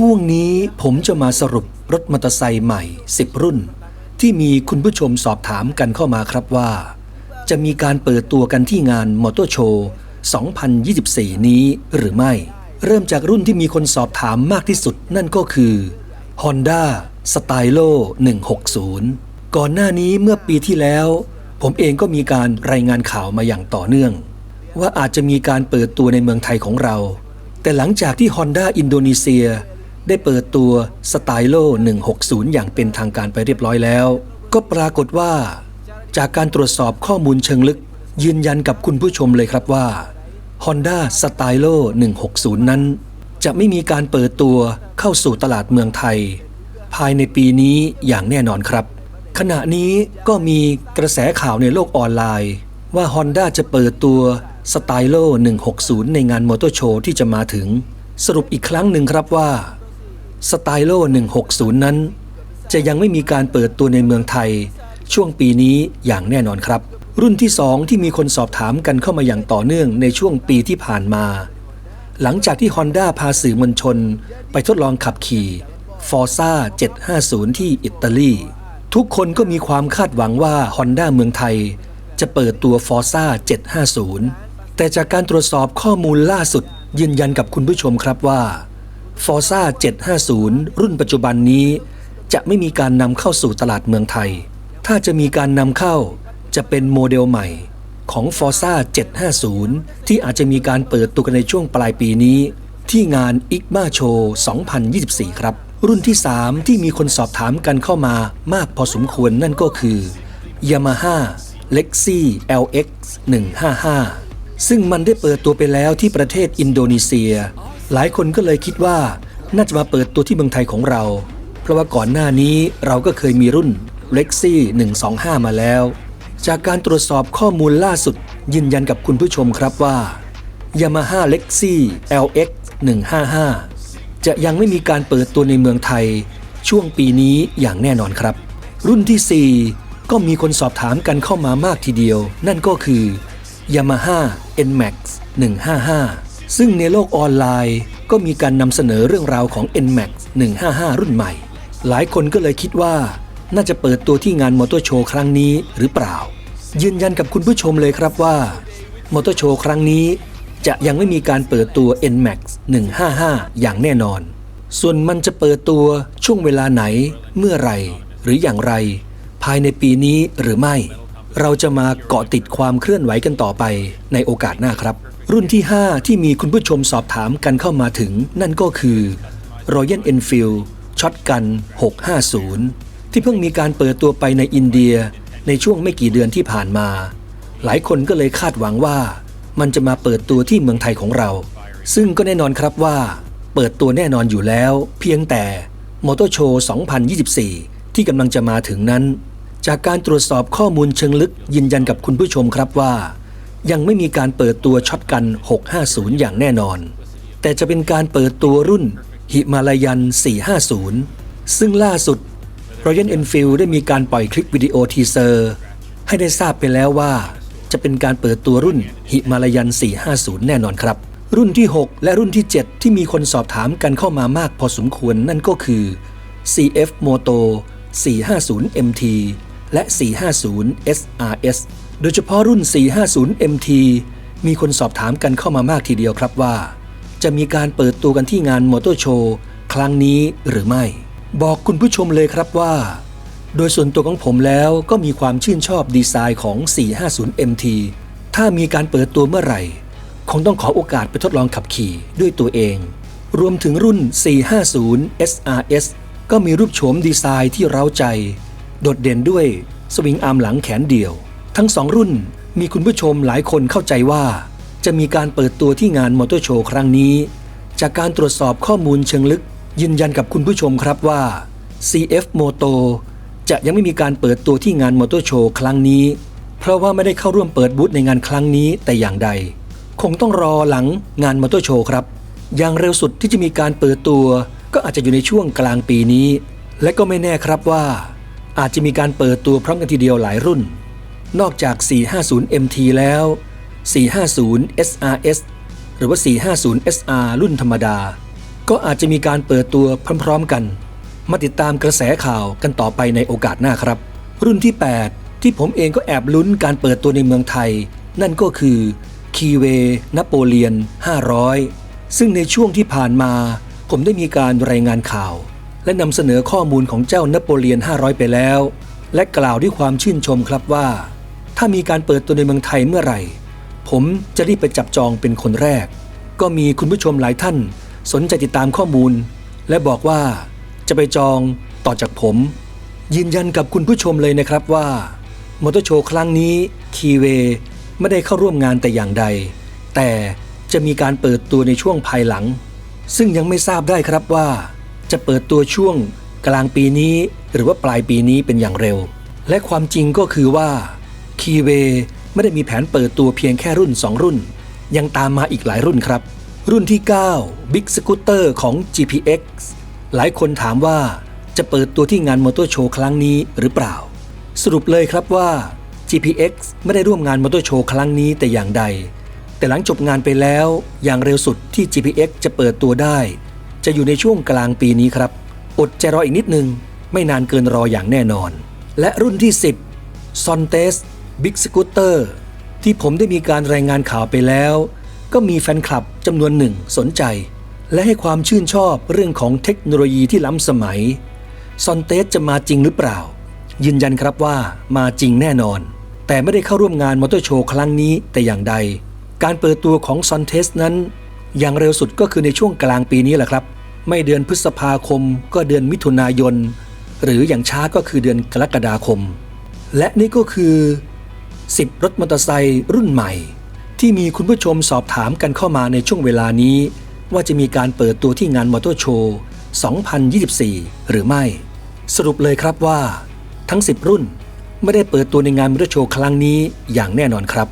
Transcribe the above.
ช่วงนี้ผมจะมาสรุปรถมอเตอร์ไซค์ใหม่ 10 รุ่น ที่มีคุณผู้ชมสอบถามกันเข้ามาครับว่า จะมีการเปิดตัวกันที่งานมอเตอร์โชว์2024 นี้หรือไม่ เริ่มจากรุ่นที่มีคนสอบถามมากที่สุดนั่นก็คือ Honda Stylo 160 ก่อนหน้านี้เมื่อปีที่แล้ว ผมเองก็มีการรายงานข่าวมาอย่างต่อเนื่อง ว่าอาจจะมีการเปิดตัวในเมืองไทยของเรา แต่หลังจากที่ Honda อินโดนีเซีย ได้เปิดตัว Stylo 160 อย่างเป็นทางการไปเรียบร้อยแล้ว ก็ปรากฏว่า จากการตรวจสอบข้อมูลเชิงลึก ยืนยันกับคุณผู้ชมเลยครับว่า Honda Stylo 160 นั้น จะไม่มีการเปิดตัวเข้าสู่ตลาดเมืองไทย ภายในปีนี้อย่างแน่นอนครับ ขณะนี้ก็มีกระแสข่าวในโลกออนไลน์ ว่า Honda จะเปิดตัว Stylo 160 ในงานมอเตอร์โชว์ที่จะมาถึง สรุปอีกครั้งหนึ่งครับว่า Stylo 160 นั้น จะยังไม่มีการเปิดตัวในเมืองไทย ช่วงปีนี้อย่างแน่นอนครับ รุ่นที่ 2 ที่มีคนสอบถามกันเข้ามาอย่างต่อเนื่องในช่วงปีที่ผ่านมา หลังจากที่ Honda พาสื่อมวลชน ไปทดลองขับขี่ Forza 750 ที่อิตาลี ทุกคนก็มีความคาดหวังว่า Honda เมืองไทย จะเปิดตัว Forza 750 แต่จากการตรวจสอบข้อมูลล่าสุดยืนยันกับคุณผู้ชมครับว่า Forza 750 รุ่นปัจจุบันนี้ จะไม่มีการนำเข้าสู่ตลาดเมืองไทย ถ้าจะมีการนำเข้าจะเป็นโมเดลใหม่ของ Forza 750 ที่อาจจะมีการเปิดตัวกันในช่วงปลายปีนี้ ที่งาน IGMA Show 2024 ครับ รุ่นที่ 3 ที่มีคนสอบถามกันเข้ามามากพอสมควรนั่นก็คือ Yamaha Lexi LX 155ซึ่งมันได้เปิดตัวไปแล้วที่ประเทศอินโดนีเซีย หลายคนก็เลยคิดว่าน่าจะมาเปิดตัวที่เมืองไทยของเรา เพราะว่าก่อนหน้านี้เราก็เคยมีรุ่น Lexi 125 มาแล้ว จากการตรวจสอบข้อมูลล่าสุด ยืนยันกับคุณผู้ชมครับว่า Yamaha Lexi LX 155 จะยังไม่มีการเปิดตัวในเมืองไทย ช่วงปีนี้อย่างแน่นอนครับ รุ่นที่ 4 ก็มีคนสอบถามกันเข้ามามากทีเดียว นั่นก็คือ Yamaha NMAX 155 ซึ่งในโลกออนไลน์ก็มีการนำเสนอเรื่องราวของ NMAX 155 รุ่นใหม่ หลายคนก็เลยคิดว่า น่าจะเปิดตัวที่งานมอเตอร์โชว์ครั้งนี้หรือเปล่า ยืนยันกับคุณผู้ชมเลยครับว่ามอเตอร์โชว์ครั้งนี้ จะยังไม่มีการเปิดตัว NMAX 155 อย่างแน่นอน ส่วนมันจะเปิดตัวช่วงเวลาไหน เมื่อไหร่ หรืออย่างไร ภายในปีนี้หรือไม่ เราจะมาเกาะติดความเคลื่อนไหวกันต่อไปในโอกาสหน้าครับ รุ่นที่ 5 ที่มีคุณผู้ชมสอบถามกันเข้ามาถึง นั่นก็คือ Royal Enfield Shotgun 650 ที่เพิ่งมีการเปิดตัวไปในอินเดียในช่วงไม่กี่เดือนที่ผ่านมา หลายคนก็เลยคาดหวังว่า มันจะมาเปิดตัวที่เมืองไทยของเรา ซึ่งก็แน่นอนครับว่า เปิดตัวแน่นอนอยู่แล้ว เพียงแต่มอเตอร์โชว์2024 ที่กำลังจะมาถึงนั้น จากการตรวจสอบข้อมูลเชิงลึกยืนยันกับคุณผู้ชมครับว่า ยังไม่มีการเปิดตัวช็อตกัน 650 อย่างแน่นอน แต่จะเป็นการเปิดตัวรุ่นหิมาลายัน 450 ซึ่งล่าสุด Royal Enfield ได้มีการปล่อยคลิปวิดีโอทีเซอร์ ให้ได้ทราบไปแล้วว่า จะเป็นการเปิดตัวรุ่นหิมาลายัน 450 แน่นอนครับ รุ่นที่ 6 และรุ่นที่ 7 ที่มีคนสอบถามกันเข้ามามากพอสมควรนั่นก็คือ CF Moto 450 MT และ 450 SRS โดยเฉพาะรุ่น 450 MT มีคนสอบถามกันเข้ามามากทีเดียวครับว่า จะมีการเปิดตัวกันที่งานมอเตอร์โชว์ครั้งนี้หรือไม่ บอกคุณผู้ชมเลยครับว่า โดยส่วนตัวของผมแล้วก็มีความชื่นชอบดีไซน์ของ 450 MT ถ้ามีการเปิดตัวเมื่อไหร่ คงต้องขอโอกาสไปทดลองขับขี่ด้วยตัวเอง รวมถึงรุ่น 450 SRS ก็มีรูปโฉมดีไซน์ที่เร้าใจ โดดเด่นด้วยสวิงอาร์มหลังแขนเดียว ทั้งสองรุ่นมีคุณผู้ชมหลายคนเข้าใจว่า จะมีการเปิดตัวที่งานมอเตอร์โชว์ครั้งนี้ จากการตรวจสอบข้อมูลเชิงลึก ยืนยันกับคุณผู้ชมครับว่า CF Moto จะยังไม่มีการเปิดตัวที่งานมอเตอร์โชว์ครั้งนี้ เพราะว่าไม่ได้เข้าร่วมเปิดบูธในงานครั้งนี้แต่อย่างใด คงต้องรอหลังงานมอเตอร์โชว์ครับ อย่างเร็วสุดที่จะมีการเปิดตัว ก็อาจจะอยู่ในช่วงกลางปีนี้ และก็ไม่แน่ครับว่า อาจจะมีการเปิดตัวพร้อมกันทีเดียวหลายรุ่น นอกจาก 450 MT แล้ว 450 SRS หรือว่า 450 SR รุ่นธรรมดา ก็อาจจะมีการเปิดตัวพร้อมๆกัน มาติดตามกระแสข่าวกันต่อไปในโอกาสหน้าครับ รุ่นที่ 8 ที่ผมเองก็แอบลุ้นการเปิดตัวในเมืองไทย นั่นก็คือคีเวนโปเลียน 500 ซึ่งในช่วงที่ผ่านมาผมได้มีการรายงานข่าว และนำเสนอข้อมูลของเจ้านโปเลียน 500 ไปแล้ว และกล่าวด้วยความชื่นชมครับว่า ถ้ามีการเปิดตัวในเมืองไทยเมื่อไหร่ ผมจะรีบไปจับจองเป็นคนแรก ก็มีคุณผู้ชมหลายท่าน สนใจติดตามข้อมูล และบอกว่าจะไปจองต่อจากผม ยืนยันกับคุณผู้ชมเลยนะครับว่ามอเตอร์โชว์ครั้งนี้คีเวไม่ได้เข้าร่วมงานแต่อย่างใด แต่จะมีการเปิดตัวในช่วงภายหลัง ซึ่งยังไม่ทราบได้ครับว่า จะเปิดตัวช่วงกลางปีนี้ หรือว่าปลายปีนี้เป็นอย่างเร็ว และความจริงก็คือว่า คีเวไม่ได้มีแผนเปิดตัวเพียงแค่รุ่น 2 รุ่น ยังตามมาอีกหลายรุ่นครับ รุ่นที่ 9 Big Scooter ของ GPX หลายคนถามว่าจะเปิดตัวที่งานมอเตอร์โชว์ครั้งนี้หรือเปล่า สรุปเลยครับว่า GPX ไม่ได้ร่วมงานมอเตอร์โชว์ครั้งนี้แต่อย่างใด แต่หลังจบงานไปแล้ว อย่างเร็วสุดที่ GPX จะเปิดตัวได้ จะอยู่ในช่วงกลางปีนี้ครับ อดใจรออีกนิดนึง ไม่นานเกินรออย่างแน่นอน และรุ่นที่ 10 s o n t e s Big Scooter ที่ผมได้มีการรายงานข่าวไปแล้ว ก็มีแฟนคลับจำนวนหนึ่งสนใจ และให้ความชื่นชอบเรื่องของเทคโนโลยีที่ล้ำสมัย ซอนเตสจะมาจริงหรือเปล่า ยืนยันครับว่ามาจริงแน่นอน แต่ไม่ได้เข้าร่วมงานมอเตอร์โชว์ครั้งนี้แต่อย่างใด การเปิดตัวของซอนเทสนั้น อย่างเร็วสุดก็คือในช่วงกลางปีนี้แหละครับ ไม่เดือนพฤษภาคม ก็เดือนมิถุนายน หรืออย่างช้าก็คือเดือนกรกฎาคม และนี่ก็คือ 10 รถมอเตอร์ไซค์รุ่นใหม่ ที่มีคุณผู้ชมสอบถามกันเข้ามาในช่วงเวลานี้ ว่าจะมีการเปิดตัวที่งานมอเตอร์โชว์ 2024 หรือไม่ สรุปเลยครับว่า ทั้ง 10 รุ่นไม่ได้เปิดตัวในงานมอเตอร์โชว์ครั้งนี้อย่างแน่นอนครับ